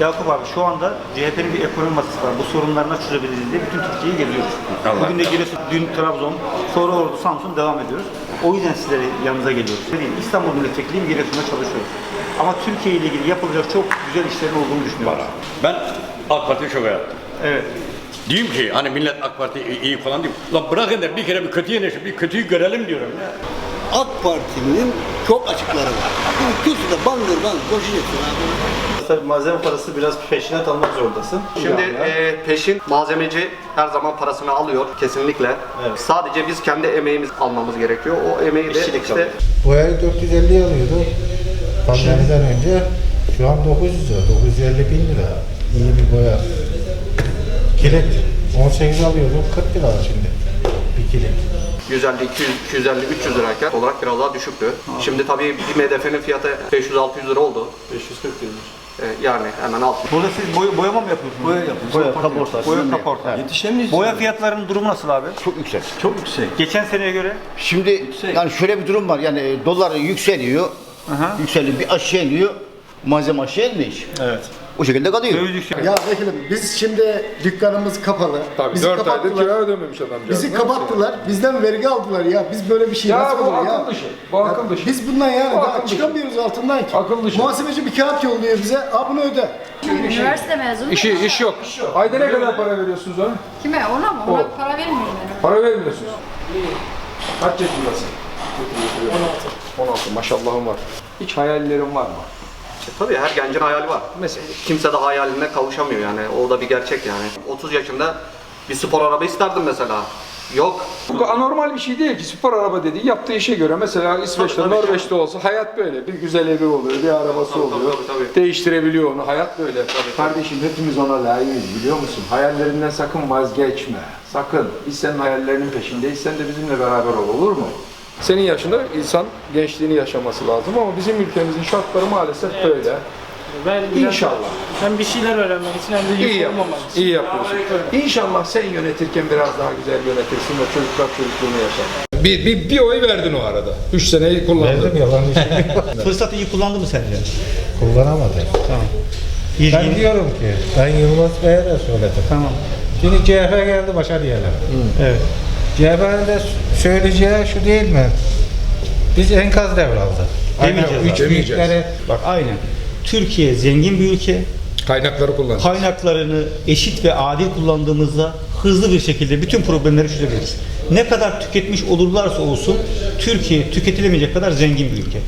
Yakup abi şu anda CHP'nin bir ekonomi masası var. Bu sorunları nasıl çözebiliriz diye bütün Türkiye'yi geziyoruz. Allah. Bugün de Giresun, dün Trabzon, sonra Ordu, Samsun devam ediyoruz. O yüzden sizlere yanınıza geliyoruz. Dediğim İstanbul Milletvekiliyim, Giresun'da çalışıyoruz. Ama Türkiye ile ilgili yapılacak çok güzel işlerin olduğunu düşünüyorum. Ben AK Parti'yi çok hayatım. Evet. Diyeyim ki hani millet AK Parti iyi- falan diyeyim. Lan bırakın da bir kere bir kötü yeneşin, bir kötüyü görelim diyorum ya. AK Parti'nin çok açıkları var. Kürsüde bangır bangır koşacaksın abi. Tabii malzeme parası biraz peşinat almak zorundasın. Şimdi e, peşin malzemeci her zaman parasını alıyor kesinlikle. Evet. Sadece biz kendi emeğimiz almamız gerekiyor. O emeği de İşçilik işte. Boyayı 450 alıyordu. Pandemiden önce şu an 900 lira, 950 bin lira. İyi bir boya. Kilit 18 alıyordum, 40 lira şimdi. Bir kilit. 150, 200, 250, 300 lirayken olarak biraz daha düşüktü. Şimdi tabii bir MDF'nin fiyatı 500-600 lira oldu. 540 lira. E, yani hemen alt. Burada siz boy- boyama mı yapıyorsunuz? Boya yapıyoruz. Boya, kaporta. Boya kaporta. Yetişemiyoruz. Boya fiyatlarının durumu nasıl abi? Çok yüksek. çok yüksek. Geçen seneye göre Şimdi yani şöyle bir durum var. Yani e, dolar yükseliyor. Aha. Yükseliyor. Bir aşağı iniyor. Malzeme aşağı inmiş. Evet. O şekilde kalıyor. yükseliyor. Ya vekilim biz şimdi dükkanımız kapalı. Tabii bizi 4 aydır kapattılar. kira ödememiş adamcağız. Bizi Ne yapacak? kapattılar. Bizden vergi aldılar ya. Biz böyle bir şey Ya nasıl bu olur ya? akıl dışı. Bu akıl dışı. Biz bundan yani Bu daha akıl dışı. çıkamıyoruz altından ki. Akıl dışı. Muhasebeci bir kağıt yolluyor bize. Aa bunu öde. Üniversite mezunu. İşi, iş yok. Ayda ne kadar para veriyorsunuz ona? Kime? Ona mı? Ona para vermiyorum ben. Para vermiyorsunuz. Kaç yaşındasın? 16. 16 maşallahım var. Hiç hayallerin var mı? E, tabii her gencin hayali var. Mesela Kimse de hayaline kavuşamıyor yani. O da bir gerçek yani. 30 yaşında bir spor araba isterdim mesela. Yok. bu anormal bir şey değil ki spor araba dediği yaptığı işe göre mesela İsveç'te, Tabii, tabii. Norveç'te olsa hayat böyle. Bir güzel evi oluyor, bir arabası Tabii, tabii, oluyor. tabii, tabii. Değiştirebiliyor onu. Hayat böyle. Kardeşim hepimiz ona layığız biliyor musun? Hayallerinden sakın vazgeçme. Sakın. Biz senin hayallerinin peşindeyiz. Sen de bizimle beraber ol olur mu? Senin yaşında insan gençliğini yaşaması lazım ama bizim ülkemizin şartları maalesef böyle. Ben İnşallah. hem bir şeyler öğrenmek için hem de İyi yük olmamak yapıyorsun. için. İyi yapıyorsun. İnşallah sen yönetirken biraz daha güzel yönetirsin ve çocuklar çocukluğunu yaşar. Bir, bir, bir oy verdin o arada. Üç seneyi kullandın. Verdim yalan bir şey. Fırsatı iyi kullandı mı sence? Kullanamadım. Bir Ben diyorum ki, ben Yılmaz Bey'e de söyledim. Tamam. Şimdi CHP geldi başa diyelim. Evet. CHP'nin de söyleyeceği şu değil mi? Biz enkaz devraldık. Demeyeceğiz Aynen. Üç Demeyeceğiz. Bak aynen. Türkiye zengin bir ülke. Kaynakları kullan. Kaynaklarını eşit ve adil kullandığımızda hızlı bir şekilde bütün problemleri çözebiliriz. Ne kadar tüketmiş olurlarsa olsun Türkiye tüketilemeyecek kadar zengin bir ülke.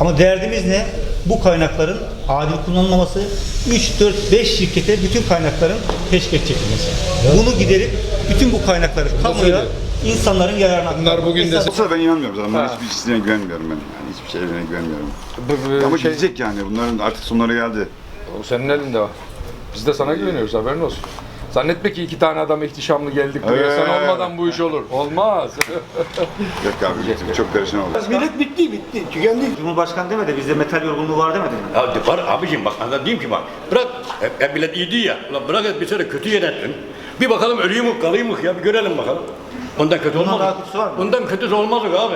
Ama derdimiz ne? Bu kaynakların adil kullanılmaması, 3, 4, 5 şirkete bütün kaynakların peşkeş çekilmesi. Bunu giderip bütün bu kaynakları kamuya, insanların yararına Bunlar bugün de Olsa ben inanmıyorum zaten. Bunların Ha. hiçbirisine güvenmiyorum ben. Yani hiçbir şeylerine güvenmiyorum. Bu- bu Ama şey- gidecek yani. Bunların artık sonları geldi. O senin elinde o. Biz de sana güveniyoruz haberin olsun. Zannetme ki iki tane adam ihtişamlı geldik buraya. Sen Evet. olmadan bu iş olur. Olmaz. Yok abi çok perişan oldu. Millet bitti bitti. Tükendi. Cumhurbaşkanı demedi, bizde metal yorgunluğu var demedi mi? Ya var abicim bak diyeyim ki bak. Bırak hep, hep millet iyi değil ya. Ulan bırak hep bir sene kötü yönettin. Bir bakalım ölüyü mü kalıyı mı ya bir görelim bakalım. Ondan kötü Bundan olmaz. daha kötüsü olmaz abi.